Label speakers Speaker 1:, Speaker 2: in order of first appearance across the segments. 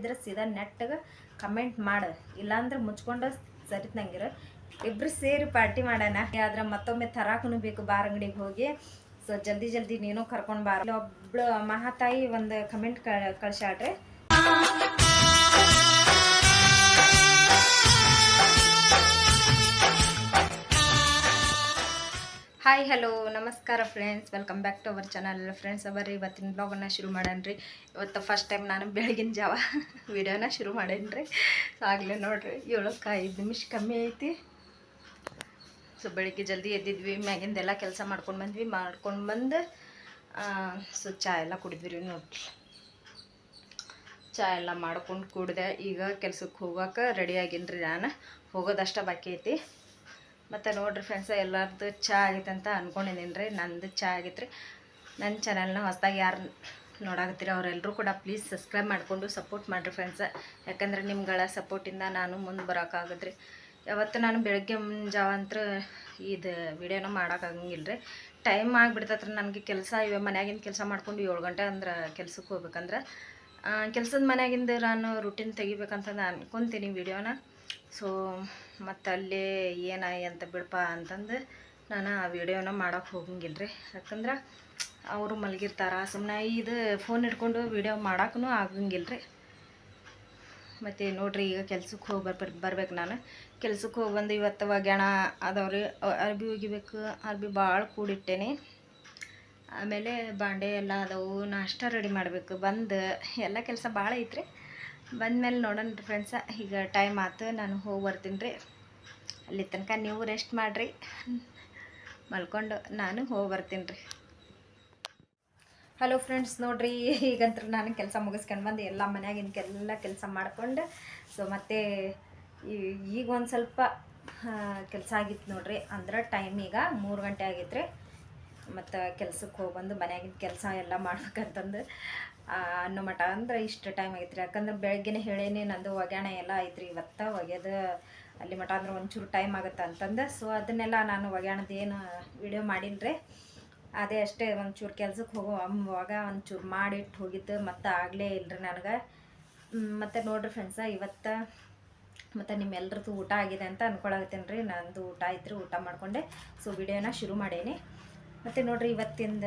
Speaker 1: ಇದ್ರೆ ಸೀದಾ ನೆಟ್ಟಗೆ ಕಮೆಂಟ್ ಮಾಡ. ಇಲ್ಲಾಂದ್ರೆ ಮುಚ್ಕೊಂಡು ಸರಿತಂಗಿರ. ಇಬ್ರು ಸೇರಿ ಪಾರ್ಟಿ ಮಾಡೋಣ. ಆದ್ರೆ ಮತ್ತೊಮ್ಮೆ ತರಾಕನು ಬೇಕು ಬಾರ್ ಅಂಗಡಿಗೆ ಹೋಗಿ. ಸೊ ಜಲ್ದಿ ಜಲ್ದಿ ನೀನು ಕರ್ಕೊಂಡು ಬಾರ. ಒಬ್ಳು ಮಹಾತಾಯಿ ಒಂದು ಕಮೆಂಟ್ ಕಳ್ಸಾಡ್ರಿ ಹಾಯ್ ಹಲೋ ನಮಸ್ಕಾರ friends welcome back to our channel friends ಅವರಿ ಇವತ್ತಿನ ಬ್ಲಾಗನ್ನು ಶುರು ಮಾಡೇನ್ರಿ? ಇವತ್ತು ಫಸ್ಟ್ ಟೈಮ್ ನಾನು ಬೆಳಗಿನ ಜಾವ ವಿಡಿಯೋನ ಶುರು ಮಾಡೇನ್ರಿ. ಸೊ ಆಗಲೇ ನೋಡಿರಿ ಏಳಕ್ಕೆ ಐದು ನಿಮಿಷ ಕಮ್ಮಿ ಐತಿ. ಸೊ ಬೆಳಿಗ್ಗೆ ಜಲ್ದಿ ಎದ್ದಿದ್ವಿ, ಮ್ಯಾಗಿಂದೆಲ್ಲ ಕೆಲಸ ಮಾಡ್ಕೊಂಡು ಬಂದ್ವಿ. ಮಾಡ್ಕೊಂಡು ಬಂದು ಸೊ ಚಾ ಎಲ್ಲ ಕುಡಿದ್ವಿ ರೀ ನೋಡ್ರಿ. ಚಾ ಎಲ್ಲ ಮಾಡ್ಕೊಂಡು ಕುಡ್ದೆ, ಈಗ ಕೆಲ್ಸಕ್ಕೆ ಹೋಗೋಕೆ ರೆಡಿ ರೀ ನಾನು. ಹೋಗೋದಷ್ಟೇ ಬಾಕಿ ಐತಿ. ಮತ್ತು ನೋಡ್ರಿ ಫ್ರೆಂಡ್ಸ್ ಎಲ್ಲರದ್ದು ಚಾ ಆಗೈತೆ ಅಂತ ಅಂದ್ಕೊಂಡಿದ್ದೀನಿ ರೀ. ನಂದು ಚಾ ಆಗೈತೆ ರೀ. ನನ್ನ ಚಾನಲ್ನ ಹೊಸ್ದಾಗಿ ಯಾರು ನೋಡಾಕತ್ತೀರಿ ಅವರೆಲ್ಲರೂ ಕೂಡ ಪ್ಲೀಸ್ ಸಬ್ಸ್ಕ್ರೈಬ್ ಮಾಡಿಕೊಂಡು ಸಪೋರ್ಟ್ ಮಾಡಿರಿ ಫ್ರೆಂಡ್ಸ್ ಯಾಕಂದ್ರೆ ನಿಮ್ಗಳ ಸಪೋರ್ಟಿಂದ ನಾನು ಮುಂದೆ ಬರೋಕ್ಕಾಗದ್ರಿ ಯಾವತ್ತು ನಾನು ಬೆಳಗ್ಗೆ ಮುಂಜಾವ ಅಂತ ಇದು ವಿಡಿಯೋನ ಮಾಡೋಕ್ಕಾಗಂಗಿಲ್ಲ ರೀ. ಟೈಮ್ ಆಗಿಬಿಡ್ತತ್ರಿ ನನಗೆ ಕೆಲಸ. ಇವೆ ಮನ್ಯಾಗಿಂದ ಕೆಲಸ ಮಾಡ್ಕೊಂಡು ಏಳು ಗಂಟೆ ಅಂದ್ರೆ ಕೆಲ್ಸಕ್ಕೆ ಹೋಗ್ಬೇಕಂದ್ರೆ ಕೆಲಸದ ಮನ್ಯಾಗಿಂದ ನಾನು ರುಟೀನ್ ತೆಗಿಬೇಕಂತಂದು ಅನ್ಕೊತೀನಿ ವಿಡಿಯೋನ ಸೊ ಮತ್ತು ಅಲ್ಲೇ ಏನಾಯಿ ಅಂತ ಬಿಡಪ್ಪ ಅಂತಂದು ನಾನು ಆ ವಿಡಿಯೋನ ಮಾಡೋಕೆ ಹೋಗಂಗಿಲ್ಲ ರೀ ಯಾಕಂದ್ರೆ ಅವರು ಮಲಗಿರ್ತಾರ ಸುಮ್ಮನೆ ಇದು ಫೋನ್ ಇಟ್ಕೊಂಡು ವಿಡಿಯೋ ಮಾಡೋಕ್ಕೂ ಆಗಂಗಿಲ್ಲ ರೀ ಮತ್ತು ನೋಡಿರಿ ಈಗ ಕೆಲ್ಸಕ್ಕೆ ಹೋಗಿ ಬರ್ ಬರ್ಬೇಕು ನಾನು. ಕೆಲ್ಸಕ್ಕೆ ಹೋಗಿ ಬಂದು ಇವತ್ತು ಒಗ್ಯಾಣ ಅದಾವ್ರಿ. ಅರ್ಬಿ ಒಗಿಬೇಕು. ಅರ್ಬಿ ಭಾಳ ಕೂಡಿಟ್ಟೇನಿ. ಆಮೇಲೆ ಬಾಂಡೆ ಎಲ್ಲ ಅದಾವು, ನಾಷ್ಟ ರೆಡಿ ಮಾಡಬೇಕು. ಬಂದು ಎಲ್ಲ ಕೆಲಸ ಭಾಳ ಐತ್ರಿ. ಬಂದಮೇಲೆ ನೋಡೋಣ ರೀ ಫ್ರೆಂಡ್ಸ ಈಗ ಟೈಮ್ ಆತು, ನಾನು ಹೋಗಿ ಬರ್ತೀನಿ ರೀ. ಅಲ್ಲಿ ತನಕ ನೀವು ರೆಸ್ಟ್ ಮಾಡಿರಿ. ಮಲ್ಕೊಂಡು ನಾನು ಹೋಗಿ ಬರ್ತೀನಿ ರೀ. ಹಲೋ ಫ್ರೆಂಡ್ಸ್ ನೋಡ್ರಿ ಈಗಂತೂ ನಾನು ಕೆಲಸ ಮುಗಿಸ್ಕೊಂಡು ಬಂದು ಎಲ್ಲ ಮನೆಯಾಗಿನ ಕೆಲಸ ಮಾಡ್ಕೊಂಡು ಸೊ ಮತ್ತೆ ಈಗ ಒಂದು ಸ್ವಲ್ಪ ಕೆಲಸ ಆಗಿತ್ತು ನೋಡ್ರಿ. ಅಂದ್ರೆ ಟೈಮ್ ಈಗ ಮೂರು ಗಂಟೆ ಆಗಿತ್ತು ರೀ. ಮತ್ತು ಕೆಲ್ಸಕ್ಕೆ ಹೋಗಿ ಬಂದು ಮನ್ಯಾಗಿನ ಕೆಲಸ ಎಲ್ಲ ಮಾಡ್ಬೇಕಂತಂದು ಅನ್ನೋ ಮಟ ಅಂದ್ರೆ ಇಷ್ಟು ಟೈಮ್ ಆಗೈತೆ ರೀ ಯಾಕಂದ್ರೆ ಬೆಳಗ್ಗೆನೇ ಹೇಳೇನಿ ನಂದು ಒಗ್ಯಾಣ ಎಲ್ಲ ಐತ್ರಿ. ಇವತ್ತು ಒಗೆದು ಅಲ್ಲಿ ಮಟ ಅಂದ್ರೆ ಒಂಚೂರು ಟೈಮ್ ಆಗುತ್ತೆ ಅಂತಂದು. ಸೊ ಅದನ್ನೆಲ್ಲ ನಾನು ಒಗ್ಯಾಣದ ಏನು ವಿಡಿಯೋ ಮಾಡಿಲ್ಲ ರೀ ಅದೇ ಅಷ್ಟೇ ಒಂಚೂರು ಕೆಲ್ಸಕ್ಕೆ ಹೋಗೋ. ಅವಾಗ ಒಂಚೂರು ಮಾಡಿಟ್ಟು ಹೋಗಿದ್ದು ಮತ್ತು ಆಗಲೇ ಇಲ್ಲರಿ ನನಗೆ. ಮತ್ತು ನೋಡ್ರಿ ಫ್ರೆಂಡ್ಸ ಇವತ್ತು ಮತ್ತು ನಿಮ್ಮೆಲ್ರದ್ದು ಊಟ ಆಗಿದೆ ಅಂತ ಅನ್ಕೊಳಕತ್ತೇನೆ ರೀ. ನಂದು ಊಟ ಐತ್ರಿ, ಊಟ ಮಾಡಿಕೊಂಡೆ. ಸೊ ವಿಡಿಯೋನ ಶುರು ಮಾಡೇನಿ. ಮತ್ತು ನೋಡ್ರಿ ಇವತ್ತಿಂದ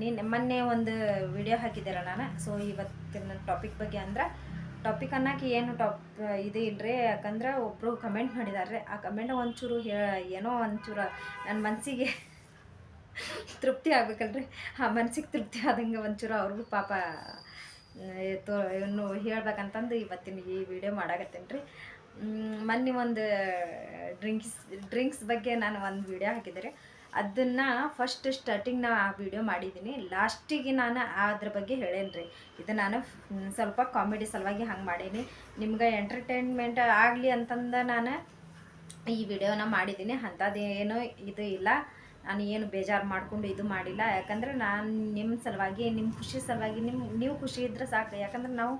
Speaker 1: ನೀನು ಮೊನ್ನೆ ಒಂದು ವಿಡಿಯೋ ಹಾಕಿದ್ದೀರಾ ನಾನು? ಸೊ ಇವತ್ತಿನ ಟಾಪಿಕ್ ಬಗ್ಗೆ ಅಂದ್ರೆ ಟಾಪಿಕ್ ಅನ್ನಕ್ಕೆ ಏನು ಟಾಪ್ ಇದು ಇಲ್ಲರಿ ಯಾಕಂದ್ರೆ ಒಬ್ಬರು ಕಮೆಂಟ್ ಮಾಡಿದಾರೆ ಆ ಕಮೆಂಟ್ ಒಂಚೂರು ಹೇ, ಏನೋ ಒಂಚೂರು ನನ್ನ ಮನಸ್ಸಿಗೆ ತೃಪ್ತಿ ಆಗ್ಬೇಕಲ್ರಿ. ಆ ಮನ್ಸಿಗೆ ತೃಪ್ತಿ ಆದಂಗೆ ಒಂಚೂರು ಅವ್ರಿಗೂ ಪಾಪ ತೋ ಇನ್ನು ಹೇಳ್ಬೇಕಂತಂದು ಇವತ್ತಿನ ಈ ವಿಡಿಯೋ ಮಾಡಾಕತ್ತೇನ್ರಿ ಮೊನ್ನೆ ಒಂದು ಡ್ರಿಂಕ್ಸ್ ಡ್ರಿಂಕ್ಸ್ ಬಗ್ಗೆ ನಾನು ಒಂದು ವಿಡಿಯೋ ಹಾಕಿದ್ದೆ ರೀ. ಅದನ್ನು ಫಸ್ಟ್ ಸ್ಟಾರ್ಟಿಂಗ್ ನಾವು ಆ ವಿಡಿಯೋ ಮಾಡಿದ್ದೀನಿ ಲಾಸ್ಟಿಗೆ ನಾನು ಅದ್ರ ಬಗ್ಗೆ ಹೇಳೇನಿ ರೀ ಇದು ನಾನು ಸ್ವಲ್ಪ ಕಾಮಿಡಿ ಸಲುವಾಗಿ ಹಂಗೆ ಮಾಡೀನಿ. ನಿಮ್ಗೆ ಎಂಟರ್ಟೈನ್ಮೆಂಟ್ ಆಗಲಿ ಅಂತಂದು ನಾನು ಈ ವಿಡಿಯೋನ ಮಾಡಿದ್ದೀನಿ ಅಂಥದ್ದೇನೋ ಇದು ಇಲ್ಲ. ನಾನು ಏನು ಬೇಜಾರು ಮಾಡಿಕೊಂಡು ಇದು ಮಾಡಿಲ್ಲ. ಯಾಕಂದರೆ ನಾನು ನಿಮ್ಮ ಸಲುವಾಗಿ ನಿಮ್ಮ ಖುಷಿ ಸಲುವಾಗಿ ನಿಮ್ಮ ನೀವು ಖುಷಿ ಇದ್ದರೆ ಸಾಕು. ಯಾಕಂದ್ರೆ ನಾವು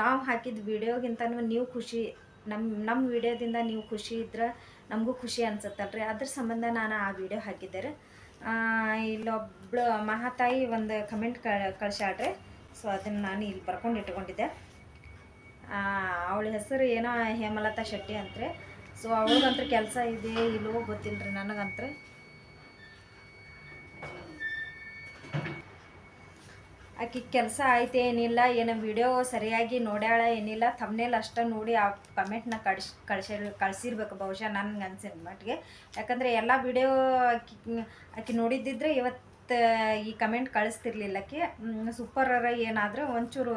Speaker 1: ನಾವು ಹಾಕಿದ ವಿಡಿಯೋಗಿಂತನೂ ನೀವು ಖುಷಿ ನಮ್ಮ ನಮ್ಮ ವಿಡಿಯೋದಿಂದ ನೀವು ಖುಷಿ ಇದ್ರೆ ನಮಗೂ ಖುಷಿ ಅನ್ಸುತ್ತಲ್ರಿ. ಅದ್ರ ಸಂಬಂಧ ನಾನು ಆ ವಿಡಿಯೋ ಹಾಕಿದ್ದೆ ರೀ ಆ, ಇಲ್ಲೊಬ್ಳು ಮಹಾತಾಯಿ ಒಂದು ಕಮೆಂಟ್ ಕಳ್ಸಾಡ್ರಿ ಸೊ ಅದನ್ನು ನಾನು ಇಲ್ಲಿ ಬರ್ಕೊಂಡು ಇಟ್ಕೊಂಡಿದ್ದೆ. ಅವಳ ಹೆಸರು ಏನೋ ಹೇಮಲತಾ ಶೆಟ್ಟಿ ಅಂತ್ರಿ. ಸೊ ಅವಳಿಗಂತ್ರ ಕೆಲಸ ಇದೆ ಇಲ್ಲವೋ ಗೊತ್ತಿಲ್ಲ ರೀ ನನಗಂತ್ರ. ಆಕಿ ಕೆಲಸ ಆಯ್ತು ಏನಿಲ್ಲ, ಏನು ವಿಡಿಯೋ ಸರಿಯಾಗಿ ನೋಡ್ಯಾಳ ಏನಿಲ್ಲ. ತಮ್ಮನೇಲಿ ಅಷ್ಟ ನೋಡಿ ಆ ಕಮೆಂಟ್ನ ಕಳ್ಸಿ ಕಳ್ಸಿರ್ ಕಳ್ಸಿರ್ಬೇಕು ಬಹುಶಃ ನನ್ಗೆ ಅನ್ಸಿನ ಮಟ್ಟಿಗೆ. ಯಾಕಂದರೆ ಎಲ್ಲ ವಿಡಿಯೋ ಆಕಿ ಆಕಿ ನೋಡಿದ್ದಿದ್ರೆ ಇವತ್ತು, ಈ ಕಮೆಂಟ್ ಕಳಿಸ್ತಿರ್ಲಿಲ್ಲ ಆಕಿ. ಸೂಪರರ ಏನಾದರೂ ಒಂಚೂರು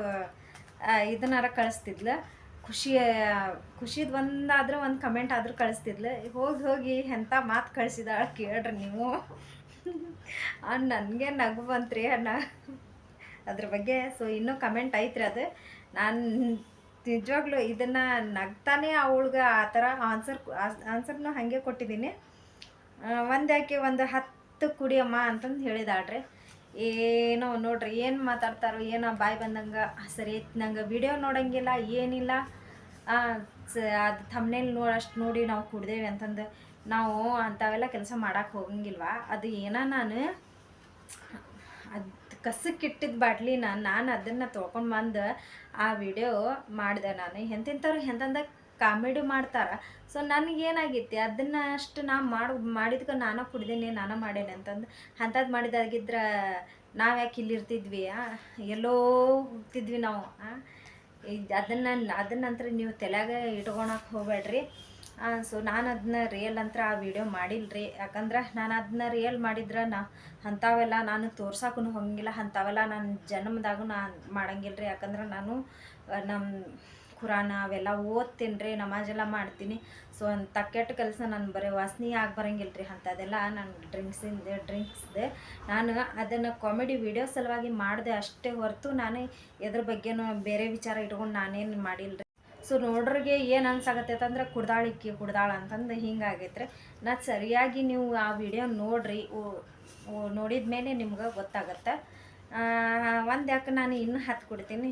Speaker 1: ಇದನ್ನಾರ ಕಳಿಸ್ತಿದ್ಲು. ಖುಷಿ, ಖುಷಿದು ಒಂದಾದ್ರೆ ಒಂದು ಕಮೆಂಟ್ ಆದರೂ ಕಳಿಸ್ತಿದ್ಲು. ಹೋಗಿ ಹೋಗಿ ಎಂಥ ಮಾತು ಕಳಿಸಿದಾಳ ಕೇಳ್ರಿ ನೀವು. ನನಗೆ ನಗು ಬಂತ್ರಿ ಅಣ್ಣ. ಅದ್ರ ಬಗ್ಗೆ. ಸೊ ಇನ್ನೂ ಕಮೆಂಟ್ ಐತ್ರಿ ಅದು. ನಾನು ನಿಜವಾಗ್ಲೂ ಇದನ್ನು ನಗ್ತಾನೆ ಅವಳಿಗೆ ಆ ಥರ ಆನ್ಸರ್ ಆನ್ಸರ್ನು ಹಾಗೆ ಕೊಟ್ಟಿದ್ದೀನಿ. ಒಂದು ಯಾಕೆ ಒಂದು ಹತ್ತು ಕುಡಿಯಮ್ಮ ಅಂತಂದು ಹೇಳಿದಾಳ್ರಿ. ಏನೋ ನೋಡ್ರಿ, ಏನು ಮಾತಾಡ್ತಾರೋ ಏನೋ ಬಾಯಿ ಬಂದಂಗೆ ಸರಿ ನಂಗೆ ವಿಡಿಯೋ ನೋಡೋಂಗಿಲ್ಲ, ಏನಿಲ್ಲ. ಅದು ಥಮ್ನೇಲ್ ನೋಡಷ್ಟು ನೋಡಿ ನಾವು ಕುಡ್ದೇವೆ ಅಂತಂದು. ನಾವು ಅಂಥವೆಲ್ಲ ಕೆಲಸ ಮಾಡೋಕ್ಕೆ ಹೋಗಂಗಿಲ್ವಾ? ಅದು ಏನೋ ನಾನು ಅದು ಕಸಕ್ಕೆ ಇಟ್ಟಿದ್ದ ಬಾಟ್ಲಿನ ನಾನು ಅದನ್ನು ತೊಳ್ಕೊಂಡು ಬಂದು ಆ ವಿಡಿಯೋ ಮಾಡಿದೆ ನಾನು. ಎಂತಿಂಥವ್ರು ಎಂತಂದ ಕಾಮಿಡಿ ಮಾಡ್ತಾರೆ. ಸೊ ನನಗೇನಾಗೈತಿ ಅದನ್ನು ಅಷ್ಟು ನಾ ಮಾಡಿ, ಮಾಡಿದ್ಕೆ ನಾನು ಕುಡ್ದೀನಿ, ನಾನು ಮಾಡೇನೆ ಅಂತಂದು. ಅಂಥದ್ದು ಮಾಡಿದಾಗಿದ್ರೆ ನಾವು ಯಾಕೆ ಇಲ್ಲಿರ್ತಿದ್ವಿ? ಎಲ್ಲೋ ಹೋಗ್ತಿದ್ವಿ ನಾವು ಅದನ್ನು ಅದನ್ನಂತರ ನೀವು ತಲೆಯಾಗ ಇಟ್ಕೊಳಕ್ಕೆ ಹೋಗ್ಬೇಡ್ರಿ ಸೊ ನಾನು ಅದನ್ನ ರಿಯಲ್ ಅಂತ ಆ ವಿಡಿಯೋ ಮಾಡಿಲ್ರಿ. ಯಾಕಂದ್ರೆ ನಾನು ಅದನ್ನ ರಿಯಲ್ ಮಾಡಿದ್ರೆ ನಾ ಅಂಥವೆಲ್ಲ ನಾನು ತೋರ್ಸಕ್ಕೂ ಹೋಗಂಗಿಲ್ಲ, ಅಂಥವೆಲ್ಲ ನನ್ನ ಜನ್ಮದಾಗೂ ನಾನು ಮಾಡಂಗಿಲ್ಲ ರೀ ಯಾಕಂದ್ರೆ ನಾನು ನಮ್ಮ ಖುರಾನ ಅವೆಲ್ಲ ಓದ್ತೀನಿ ರೀ ನಮಾಜೆಲ್ಲ ಮಾಡ್ತೀನಿ. ಸೊ ಅಂತ ಕೆಟ್ಟ ಕೆಲಸ ನಾನು ಬರೀ ವಾಸನೆ ಆಗಿ ಬರಂಗಿಲ್ಲ ರೀ ಅಂಥದ್ದೆಲ್ಲ ನಾನು ಡ್ರಿಂಕ್ಸಿಂದ ಡ್ರಿಂಕ್ಸ್ದೆ ನಾನು ಅದನ್ನು ಕಾಮಿಡಿ ವಿಡಿಯೋ ಸಲುವಾಗಿ ಮಾಡಿದೆ ಅಷ್ಟೇ ಹೊರತು ನಾನು ಇದ್ರ ಬಗ್ಗೆನೂ ಬೇರೆ ವಿಚಾರ ಇಟ್ಕೊಂಡು ನಾನೇನು ಮಾಡಿಲ್ಲ ಸೊ ನೋಡ್ರಿಗೆ ಏನು ಅನ್ಸಾಗತ್ತೆ ಅಂತಂದ್ರೆ ಕುಡ್ದಾಳಿಕ್ಕಿ ಕುಡ್ದಾಳ ಅಂತಂದು ಹಿಂಗಾಗೈತ್ರಿ. ನಾ ಸರಿಯಾಗಿ ನೀವು ಆ ವಿಡಿಯೋ ನೋಡ್ರಿ ನೋಡಿದ ಮೇಲೆ ನಿಮ್ಗೆ ಗೊತ್ತಾಗತ್ತೆ. ಒಂದು ಯಾಕೆ ನಾನು ಇನ್ನೂ ಹತ್ತು ಕುಡಿತೀನಿ?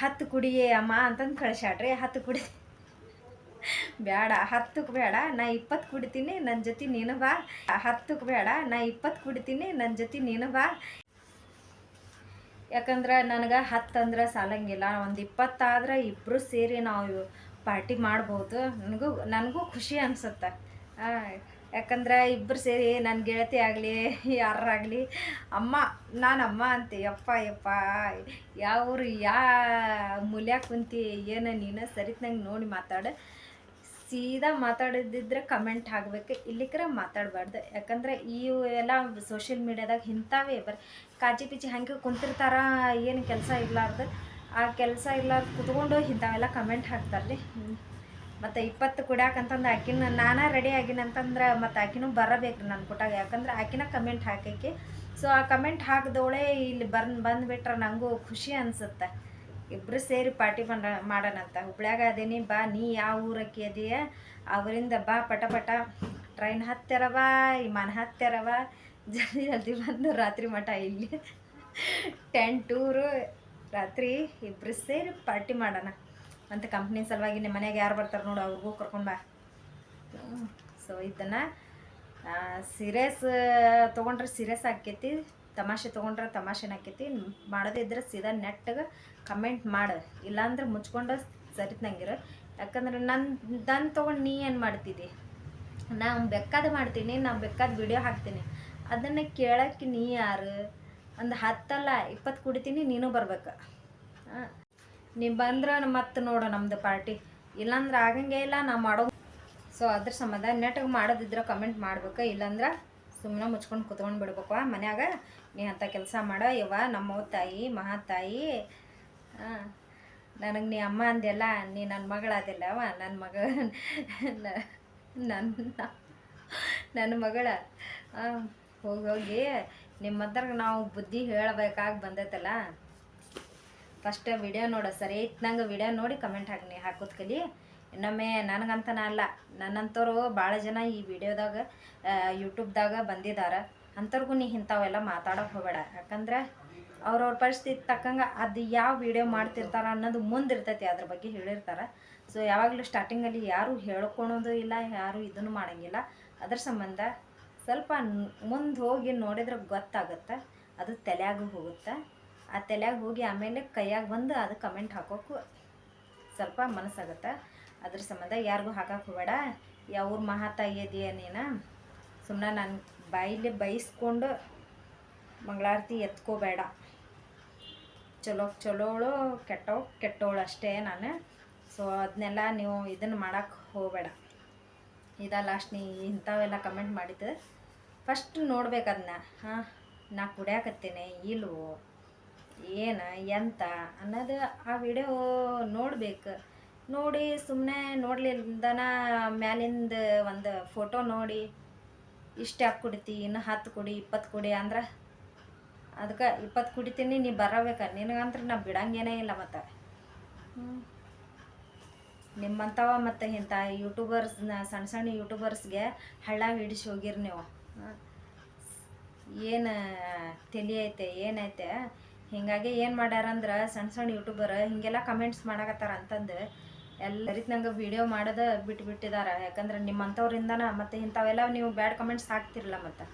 Speaker 1: ಹತ್ತು ಕುಡಿಯೇ ಅಮ್ಮ ಅಂತಂದು ಕಳ್ಸ್ಯಾಡ್ರಿ. ಹತ್ತು ಕುಡಿ ಬೇಡ ಹತ್ತಕ್ಕೆ ಬೇಡ ನಾ ಇಪ್ಪತ್ತು ಕುಡಿತೀನಿ ನನ್ನ ಜೊತೆ ನೀನು ಬಾ. ಹತ್ತಕ್ಕೆ ಬೇಡ ನಾ ಇಪ್ಪತ್ತು ಕುಡಿತೀನಿ ನನ್ನ ಜೊತೆ ನೀನು ಬಾ. ಯಾಕಂದ್ರೆ ನನಗೆ ಹತ್ತು ಅಂದ್ರೆ ಸಾಲಂಗಿಲ್ಲ, ಒಂದು ಇಪ್ಪತ್ತಾದ್ರೆ ಇಬ್ಬರು ಸೇರಿ ನಾವು ಪಾರ್ಟಿ ಮಾಡ್ಬೋದು. ನನಗೂ ನನಗೂ ಖುಷಿ ಅನಿಸುತ್ತೆ. ಯಾಕಂದ್ರೆ ಇಬ್ಬರು ಸೇರಿ ನನ್ನ ಗೆಳತಿ ಆಗಲಿ ಯಾರಾಗಲಿ ಅಮ್ಮ, ನಾನು ಅಮ್ಮ ಅಂತೆ, ಯಪ್ಪ ಯಪ್ಪ ಯಾವ ಊರು ಯಾ ಮೂಲ್ಯ ಕುಂತಿ, ಏನು ನೀನು ಸರಿತ್ನಂಗೆ ನೋಡಿ ಮಾತಾಡು. ಸೀದಾ ಮಾತಾಡದಿದ್ರೆ ಕಮೆಂಟ್ ಹಾಕ್ಬೇಕು. ಇಲ್ಲಿಕ್ರೆ ಮಾತಾಡಬಾರ್ದು. ಯಾಕಂದ್ರೆ ಇವು ಎಲ್ಲ ಸೋಷಿಯಲ್ ಮೀಡಿಯಾದಾಗ ಇಂಥವೇ ಬರ್ ಕಾಜಿ ಪಿಚಿ ಹಂಗೆ ಕುಂತಿರ್ತಾರ, ಏನು ಕೆಲಸ ಇರ್ಲಾರ್ದು. ಆ ಕೆಲಸ ಇರ್ಲಾರ್ದು ಕುತ್ಕೊಂಡು ಇಂಥವೆಲ್ಲ ಕಮೆಂಟ್ ಹಾಕ್ತಾರ್ರಿ. ಮತ್ತು ಇಪ್ಪತ್ತು ಕುಡ್ಯಾಕಂತಂದು ಆಕಿನ, ನಾನೇ ರೆಡಿ ಆಗಿನಂತಂದ್ರೆ ಮತ್ತು ಆಕಿನೂ ಬರಬೇಕು ನನ್ನ ಕೊಟ್ಟಾಗ. ಯಾಕಂದ್ರೆ ಆಕಿನ ಕಮೆಂಟ್ ಹಾಕಕ್ಕೆ ಸೊ ಆ ಕಮೆಂಟ್ ಹಾಕಿದವಳೆ ಇಲ್ಲಿ ಬಂದು ಬಂದುಬಿಟ್ರೆ ನನಗೂ ಖುಷಿ ಅನಿಸುತ್ತೆ. ಇಬ್ಬರು ಸೇರಿ ಪಾರ್ಟಿ ಮಾಡ ಮಾಡೋಣಂತ. ಹುಬ್ಳ್ಯಾಗ ಅದೇನಿ, ಬಾ, ನೀ ಯಾವ ಊರಕ್ಕೆ ಅದೀಯ? ಅವರಿಂದ ಬಾ, ಪಟ ಪಟ. ಟ್ರೈನ್ ಹತ್ತಿರವ ವಿಮಾನ ಹತ್ತಿರವ ಜಲ್ದಿ ಜಲ್ದಿ ಬಂದು ರಾತ್ರಿ ಮಠ ಇಲ್ಲಿ. ಟೆನ್ ಟೂರು. ರಾತ್ರಿ ಇಬ್ಬರು ಸೇರಿ ಪಾರ್ಟಿ ಮಾಡೋಣ. ಅಂತ ಕಂಪ್ನಿ ಸಲುವಾಗಿ ನಿಮ್ಮ ಮನೆಗೆ ಯಾರು ಬರ್ತಾರೆ ನೋಡು, ಅವ್ರಿಗೂ ಕರ್ಕೊಂಡು ಬಾ. ಸೊ ಇದನ್ನು ಸೀರಿಯಸ್, ತೊಗೊಂಡ್ರೆ ಸೀರಿಯಸ್ ಆಕೈತಿ, ತಮಾಷೆ ತೊಗೊಂಡ್ರೆ ತಮಾಷೆನ ಆಕೈತಿ. ಮಾಡೋದಿದ್ರೆ ಸೀದಾ ನೆಟ್ಟಗೆ ಕಮೆಂಟ್ ಮಾಡು. ಇಲ್ಲಾಂದ್ರೆ ಮುಚ್ಕೊಂಡು ಸರಿತಂಗಿರು. ಯಾಕಂದ್ರೆ ನನ್ನ ನನ್ನ ತೊಗೊಂಡು ನೀ ಏನು ಮಾಡ್ತಿದ್ದಿ ನಾನು ಬೇಕಾದ ಮಾಡ್ತೀನಿ, ನಾನು ಬೇಕಾದ ವಿಡಿಯೋ ಹಾಕ್ತೀನಿ. ಅದನ್ನು ಕೇಳೋಕ್ಕೆ ನೀ ಯಾರು? ಒಂದು ಹತ್ತಲ್ಲ ಇಪ್ಪತ್ತು ಕುಡಿತೀನಿ, ನೀನು ಬರ್ಬೇಕು. ನೀ ಬಂದ್ರೆ ಮತ್ತೆ ನೋಡು ನಮ್ಮದು ಪಾರ್ಟಿ ಇಲ್ಲಾಂದ್ರೆ ಆಗಂಗೇ ಇಲ್ಲ ನಾವು ಮಾಡೋ ಸೊ ಅದ್ರ ಸಂಬಂಧ ನೆಟ್ಗೆ ಮಾಡೋದಿದ್ರೆ ಕಮೆಂಟ್ ಮಾಡ್ಬೇಕು. ಇಲ್ಲಾಂದ್ರೆ ಸುಮ್ಮನೆ ಮುಚ್ಕೊಂಡು ಕುತ್ಕೊಂಡು ಬಿಡ್ಬೇಕು. ಮನ್ಯಾಗ ನೀ ಅಂಥ ಕೆಲಸ ಮಾಡೋ. ಇವ ನಮ್ಮ ತಾಯಿ ಮಹಾತಾಯಿ ನನಗೆ ನೀ ಅಮ್ಮ ಅಂದೆಲ್ಲ ನೀ ನನ್ನ ಮಗಳಾದಿಲ್ಲವ ನನ್ನ ಮಗ ನನ್ನ ನನ್ನ ಮಗಳ. ಹೋಗಿ ಹೋಗಿ ನಿಮ್ಮ ಹತ್ರ ನಾವು ಬುದ್ಧಿ ಹೇಳಬೇಕಾಗಿ ಬಂದೈತಲ್ಲ. ಫಸ್ಟ್ ವಿಡಿಯೋ ನೋಡು, ಸರಿ ನಂಗೆ ವಿಡಿಯೋ ನೋಡಿ ಕಮೆಂಟ್ ಹಾಕಿ ಹಾಕೋದು ಕಲಿ. ಇನ್ನೊಮ್ಮೆ ನನಗಂತನ ಅಲ್ಲ ನನ್ನಂಥವ್ರು ಭಾಳ ಜನ ಈ ವಿಡಿಯೋದಾಗ ಯೂಟ್ಯೂಬ್ದಾಗ ಬಂದಿದ್ದಾರೆ ಅಂಥವ್ರಿಗೂ ನೀ ಇಂಥವೆಲ್ಲ ಮಾತಾಡೋಕೆ ಹೋಗಬೇಡ. ಯಾಕಂದ್ರೆ ಅವ್ರವ್ರ ಪರಿಸ್ಥಿತಿ ತಕ್ಕಂಗೆ ಅದು ಯಾವ ವಿಡಿಯೋ ಮಾಡ್ತಿರ್ತಾರ ಅನ್ನೋದು ಮುಂದಿರ್ತೈತಿ ಅದ್ರ ಬಗ್ಗೆ ಹೇಳಿರ್ತಾರೆ. ಸೊ ಯಾವಾಗಲೂ ಸ್ಟಾರ್ಟಿಂಗಲ್ಲಿ ಯಾರೂ ಹೇಳ್ಕೊಳೋದು ಇಲ್ಲ, ಯಾರೂ ಇದನ್ನು ಮಾಡೋಂಗಿಲ್ಲ. ಅದ್ರ ಸಂಬಂಧ ಸ್ವಲ್ಪ ಮುಂದೆ ಹೋಗಿ ನೋಡಿದ್ರೆ ಗೊತ್ತಾಗುತ್ತೆ, ಅದು ತಲೆಯಾಗ ಹೋಗುತ್ತೆ. ಆ ತಲೆಯಾಗ ಹೋಗಿ ಆಮೇಲೆ ಕೈಯಾಗ ಬಂದು ಅದು ಕಮೆಂಟ್ ಹಾಕೋಕ್ಕೂ ಸ್ವಲ್ಪ ಮನಸ್ಸಾಗುತ್ತೆ. ಅದ್ರ ಸಂಬಂಧ ಯಾರಿಗೂ ಹಾಕಕ್ಕೆ ಹೋಗಬೇಡ. ಯಾವ್ರ ಮಹಾತಾಯಿ ಇದೆಯ ನೀನು? ಸುಮ್ಮನೆ ನಾನು ಬಾಯಿಲೆ ಬೈಸ್ಕೊಂಡು ಮಂಗಳಾರತಿ ಎತ್ಕೋಬೇಡ. ಚಲೋ, ಚಲೋಳು ಕೆಟ್ಟೋ, ಕೆಟ್ಟೋಳು ಅಷ್ಟೇ ನಾನು. ಸೊ ಅದನ್ನೆಲ್ಲ ನೀವು ಇದನ್ನು ಮಾಡೋಕ್ಕೆ ಹೋಗಬೇಡ. ಇದ ಲಾಸ್ಟ್ ನೀ ಇಂಥವೆಲ್ಲ ಕಮೆಂಟ್ ಮಾಡಿದ್ದು. ಫಸ್ಟ್ ನೋಡ್ಬೇಕು ಅದನ್ನ ಹಾಂ, ನಾ ಕುಡಿಯಾಕತ್ತೇನೆ, ಇಲ್ವೋ, ಏನು, ಎಂತ ಅನ್ನೋದು ಆ ವಿಡಿಯೋ ನೋಡ್ಬೇಕು. ನೋಡಿ ಸುಮ್ಮನೆ ನೋಡ್ಲಿಲ್ದನ ಮ್ಯಾಲಿಂದ ಒಂದು ಫೋಟೋ ನೋಡಿ. ಇಷ್ಟು ಯಾಕೆ ಕುಡಿತಿ, ಇನ್ನು ಹತ್ತು ಕುಡಿ, ಇಪ್ಪತ್ತು ಕುಡಿ ಅಂದ್ರೆ ಅದಕ್ಕೆ ಇಪ್ಪತ್ತು ಕುಡಿತೀನಿ, ನೀ ಬರಬೇಕ. ನಿನಗಂತ್ರ ನಾ ಬಿಡಂಗೇನೇ ಇಲ್ಲ ಮತ್ತು. ನಿಮ್ಮಂಥವ ಮತ್ತು ಇಂಥ ಯೂಟ್ಯೂಬರ್ಸ್ ಸಣ್ಣ ಸಣ್ಣ ಯೂಟ್ಯೂಬರ್ಸ್ಗೆ ಹಳ್ಳ ಹಿಡಿಸಿ ಹೋಗಿರಿ ನೀವು. ಏನು ತಲೆ ಐತೆ ಏನೈತೆ ಹೀಗಾಗಿ ಏನು ಮಾಡ್ಯಾರಂದ್ರೆ ಸಣ್ಣ ಸಣ್ಣ ಯೂಟ್ಯೂಬರ್ ಹೀಗೆಲ್ಲ ಕಮೆಂಟ್ಸ್ ಮಾಡಕತ್ತಾರ ಅಂತಂದು ಎಲ್ಲ ರೀತಿ ನಂಗೆ ವೀಡಿಯೋ ಮಾಡೋದು ಬಿಟ್ಟು ಬಿಟ್ಟಿದ್ದಾರೆ ಯಾಕಂದ್ರೆ ನಿಮ್ಮಂಥವ್ರಿಂದನ ಮತ್ತು ಇಂಥವೆಲ್ಲ ನೀವು ಬ್ಯಾಡ್ ಕಮೆಂಟ್ಸ್ ಹಾಕ್ತಿರಲ್ಲ ಮತ್ತು.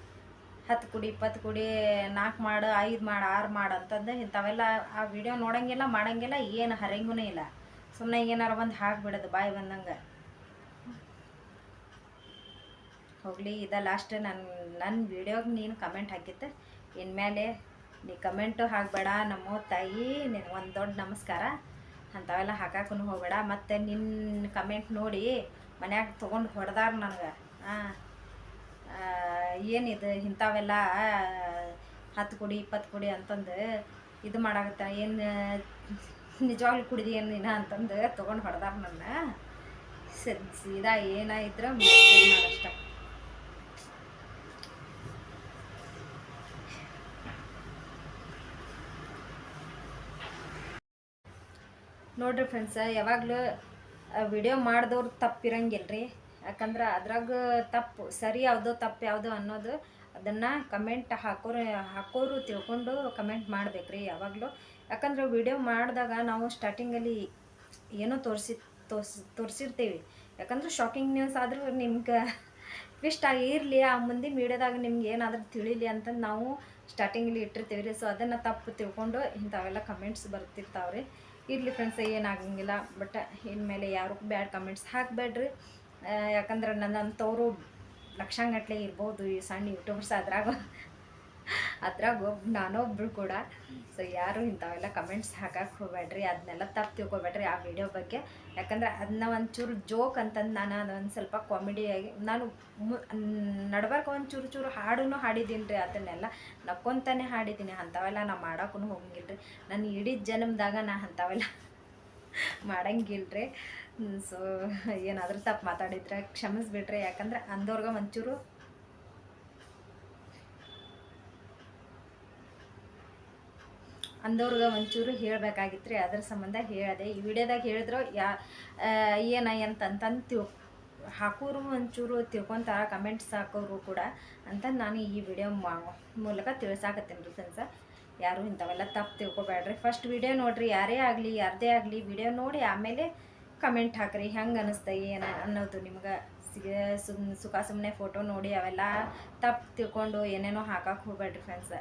Speaker 1: ಹತ್ತು ಕುಡಿ, ಇಪ್ಪತ್ತು ಕುಡಿ, ನಾಲ್ಕು ಮಾಡು, ಐದು ಮಾಡು, ಆರು ಮಾಡು ಅಂತಂದು ಇಂಥವೆಲ್ಲ ಆ ವಿಡಿಯೋ ನೋಡೋಂಗಿಲ್ಲ, ಮಾಡಂಗಿಲ್ಲ, ಏನು ಹರಿಯಂಗೂ ಇಲ್ಲ. ಸುಮ್ಮನೆ ಏನಾರ ಒಂದು ಹಾಕ್ಬಿಡೋದು ಬಾಯಿ ಬಂದಂಗೆ. ಹೋಗಲಿ, ಇದ ಲಾಸ್ಟ್ ನನ್ನ ನನ್ನ ವಿಡಿಯೋಗೆ ನೀನು ಕಮೆಂಟ್ ಹಾಕಿತ್ತು ಇನ್ಮೇಲೆ ನೀ ಕಮೆಂಟು ಹಾಕಬೇಡ, ನಮ್ಮ ತಾಯಿ ನಿನಗೆ ಒಂದು ದೊಡ್ಡ ನಮಸ್ಕಾರ. ಅಂಥವೆಲ್ಲ ಹಾಕಕ್ಕೂ ಹೋಗಬೇಡ. ಮತ್ತು ನಿನ್ನ ಕಮೆಂಟ್ ನೋಡಿ ಮನ್ಯಾಗ ತೊಗೊಂಡು ಹೊಡೆದಾರ ನನಗೆ. ಹಾಂ ಏನಿದು ಇಂಥವೆಲ್ಲ ಹತ್ತು ಕುಡಿ, ಇಪ್ಪತ್ತು ಕುಡಿ ಅಂತಂದು ಇದು ಮಾಡಾಕತ್ತ. ಏನು ನಿಜವಾಗ್ಲೂ ಕುಡಿದಿ ಏನು ನೀನು ಅಂತಂದು ತೊಗೊಂಡು ಹೊಡೆದಾರ ನನ್ನ. ಸೀದಾ ಏನಾಯಿದ್ರೆ ಮಾಡಷ್ಟ. ನೋಡ್ರಿ ಫ್ರೆಂಡ್ಸ್ ಯಾವಾಗಲೂ ವಿಡಿಯೋ ಮಾಡಿದವ್ರು ತಪ್ಪಿರಂಗಿಲ್ಲ ರೀ ಯಾಕಂದ್ರೆ ಅದ್ರಾಗ ತಪ್ಪು, ಸರಿ ಯಾವುದೋ ತಪ್ಪು ಯಾವುದೋ ಅನ್ನೋದು ಅದನ್ನು ಕಮೆಂಟ್ ಹಾಕೋರು ಹಾಕೋರು ತಿಳ್ಕೊಂಡು ಕಮೆಂಟ್ ಮಾಡ್ಬೇಕ್ರಿ ಯಾವಾಗಲೂ. ಯಾಕಂದ್ರೆ ವಿಡಿಯೋ ಮಾಡಿದಾಗ ನಾವು ಸ್ಟಾರ್ಟಿಂಗಲ್ಲಿ ಏನೋ ತೋರಿಸಿ, ತೋರ್ಸಿ, ತೋರಿಸಿರ್ತೀವಿ. ಯಾಕಂದ್ರೆ ಶಾಕಿಂಗ್ ನ್ಯೂಸ್ ಆದರೂ ನಿಮ್ಗೆ ಇಷ್ಟ ಆಗಿರಲಿ, ಆ ಮುಂದಿನ ವಿಡಿಯೋದಾಗ ನಿಮ್ಗೆ ಏನಾದರೂ ತಿಳಿಲಿ ಅಂತ ನಾವು ಸ್ಟಾರ್ಟಿಂಗಲ್ಲಿ ಇಟ್ಟಿರ್ತೀವಿ ರೀ ಸೊ ಅದನ್ನು ತಪ್ಪು ತಿಳ್ಕೊಂಡು ಇಂಥವೆಲ್ಲ ಕಮೆಂಟ್ಸ್ ಬರ್ತಿರ್ತಾವ್ರಿ. ಇರಲಿ ಫ್ರೆಂಡ್ಸ್ ಏನಾಗಂಗಿಲ್ಲ ಬಟ್ ಇನ್ಮೇಲೆ ಯಾರು ಬ್ಯಾಡ್ ಕಮೆಂಟ್ಸ್ ಹಾಕಬೇಡ್ರಿ. ಯಾಕಂದ್ರೆ ನನ್ನಂಥವ್ರು ಲಕ್ಷಾಂಗಟ್ಲೆ ಇರ್ಬೋದು, ಈ ಸಣ್ಣ ಯೂಟ್ಯೂಬರ್ಸ್ ಅದ್ರಾಗ. ಅದ್ರಾಗ ಒಬ್ಬ ನಾನೊಬ್ರು ಕೂಡ. ಸೊ ಯಾರು ಇಂಥವೆಲ್ಲ ಕಮೆಂಟ್ಸ್ ಹಾಕಕ್ಕೆ ಹೋಗ್ಬೇಡ್ರಿ ಅದನ್ನೆಲ್ಲ ತಪ್ಪು ತಿಳ್ಕೊಬೇಡ್ರಿ ಆ ವಿಡಿಯೋ ಬಗ್ಗೆ. ಯಾಕಂದ್ರೆ ಅದನ್ನ ಒಂಚೂರು ಜೋಕ್ ಅಂತಂದು ನಾನು ಅದೊಂದು ಸ್ವಲ್ಪ ಕಾಮಿಡಿಯಾಗಿ ನಾನು ನಡ್ಬಾರ್ಕ ಒಂದು ಚೂರು ಚೂರು ಹಾಡೂ ಹಾಡಿದ್ದೀನಿ ರೀ ಅದನ್ನೆಲ್ಲ. ನಕ್ಕೊಂತಾನೆ ಹಾಡಿದ್ದೀನಿ ಅಂಥವೆಲ್ಲ ನಾ ಮಾಡೋಕ್ಕೂ ಹೋಗಂಗಿಲ್ಲ ರೀ ನನ್ನ ಇಡೀ ಜನ್ಮದಾಗ ನಾ ಅಂಥವೆಲ್ಲ ಮಾಡಂಗಿಲ್ಲ ರೀ ಸೊ ಏನಾದರೂ ತಪ್ಪು ಮಾತಾಡಿದ್ರೆ ಕ್ಷಮಿಸ್ಬಿಟ್ರೆ, ಯಾಕಂದ್ರೆ ಅಂದವ್ರಿಗೆ ಒಂಚೂರು ಅಂದವ್ರಿಗೆ ಒಂಚೂರು ಹೇಳಬೇಕಾಗಿತ್ತು ರೀ ಅದ್ರ ಸಂಬಂಧ ಹೇಳಿದೆ. ಈ ವಿಡಿಯೋದಾಗ ಹೇಳಿದ್ರು, ಯಾ ಏನ ಅಂತಂತಂದು ತಿಳ್, ಹಾಕೋರು ಒಂಚೂರು ತಿಳ್ಕೊತಾರ ಕಮೆಂಟ್ಸ್ ಹಾಕೋರು ಕೂಡ ಅಂತ ನಾನು ಈ ವಿಡಿಯೋ ಮೂಲಕ ತಿಳಿಸಾಕತ್ತೀನಿ ರೀ ಫ್ರೆಂಡ್ಸ ಯಾರು ಇಂಥವೆಲ್ಲ ತಪ್ಪು ತಿಳ್ಕೊಬೇಡ್ರಿ. ಫಸ್ಟ್ ವಿಡಿಯೋ ನೋಡಿರಿ, ಯಾರೇ ಆಗಲಿ, ಯಾರದೇ ಆಗಲಿ, ವಿಡಿಯೋ ನೋಡಿ ಆಮೇಲೆ ಕಮೆಂಟ್ ಹಾಕ್ರಿ, ಹೆಂಗೆ ಅನಿಸ್ತೈ, ಏನು ಅನ್ನೋದು ನಿಮ್ಗೆ ಸಿಗ, ಸುಮ್, ಸುಖ ಸುಮ್ಮನೆ ಫೋಟೋ ನೋಡಿ ಅವೆಲ್ಲ ತಪ್ಪು ತಿಳ್ಕೊಂಡು ಏನೇನೋ ಹಾಕಕ್ಕೆ ಹೋಗ್ಬೇಡ್ರಿ ಫ್ರೆಂಡ್ಸ್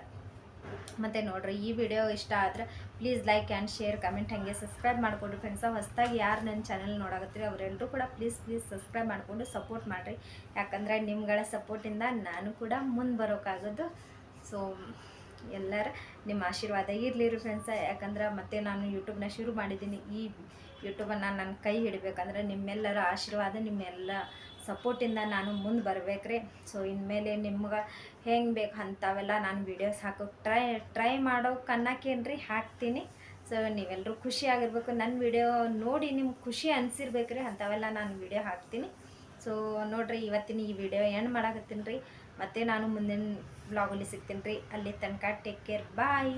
Speaker 1: ಮತ್ತು ನೋಡ್ರಿ, ಈ ವಿಡಿಯೋ ಇಷ್ಟ ಆದ್ರೆ please like and share comment ಹಾಗೆ ಸಬ್ಸ್ಕ್ರೈಬ್ ಮಾಡಿಕೊಡ್ರಿ ಫ್ರೆಂಡ್ಸ ಹೊಸದಾಗಿ ಯಾರು ನನ್ನ ಚಾನಲ್ ನೋಡಾಕತ್ತೀರಿ ಅವರೆಲ್ಲರೂ ಕೂಡ ಪ್ಲೀಸ್ ಪ್ಲೀಸ್ ಸಬ್ಸ್ಕ್ರೈಬ್ ಮಾಡಿಕೊಂಡು ಸಪೋರ್ಟ್ ಮಾಡಿರಿ. ಯಾಕಂದರೆ ನಿಮ್ಗಳ ಸಪೋರ್ಟಿಂದ ನಾನು ಕೂಡ ಮುಂದೆ ಬರೋಕ್ಕಾಗೋದು ಸೊ ಎಲ್ಲರ ನಿಮ್ಮ ಆಶೀರ್ವಾದ ಇರಲಿ ರೀ ಫ್ರೆಂಡ್ಸ ಯಾಕಂದ್ರೆ ಮತ್ತೆ ನಾನು ಯೂಟ್ಯೂಬ್ನ ಶುರು ಮಾಡಿದ್ದೀನಿ. ಈ ಯೂಟ್ಯೂಬನ್ನು ನನ್ನ ಕೈ ಹಿಡಬೇಕಂದ್ರೆ ನಿಮ್ಮೆಲ್ಲರ ಆಶೀರ್ವಾದ, ನಿಮ್ಮೆಲ್ಲ ಸಪೋರ್ಟಿಂದ ನಾನು ಮುಂದೆ ಬರ್ಬೇಕ್ರಿ. ಸೊ ಇನ್ಮೇಲೆ ನಿಮ್ಗೆ ಹೆಂಗೆ ಬೇಕು ಅಂಥವೆಲ್ಲ ನಾನು ವೀಡಿಯೋಸ್ ಹಾಕೋಕೆ ಟ್ರೈ ಟ್ರೈ ಮಾಡೋಕೆ ರೀ ಹಾಕ್ತೀನಿ. ಸೊ ನೀವೆಲ್ಲರೂ ಖುಷಿಯಾಗಿರ್ಬೇಕು ನನ್ನ ವಿಡಿಯೋ ನೋಡಿ ನಿಮ್ಗೆ ಖುಷಿ ಅನಿಸಿರ್ಬೇಕ್ರಿ ಅಂಥವೆಲ್ಲ ನಾನು ವಿಡಿಯೋ ಹಾಕ್ತೀನಿ. ಸೊ ನೋಡಿರಿ ಇವತ್ತಿನ ಈ ವಿಡಿಯೋ ಎಂಡ್ ಮಾಡಾಕತ್ತೀನಿ ರೀ. ಮತ್ತೆ ನಾನು ಮುಂದಿನ ಬ್ಲಾಗಲ್ಲಿ ಸಿಗ್ತೀನಿ ರೀ. ಅಲ್ಲಿ ತನಕ ಟೇಕ್ ಕೇರ್ ಬಾಯ್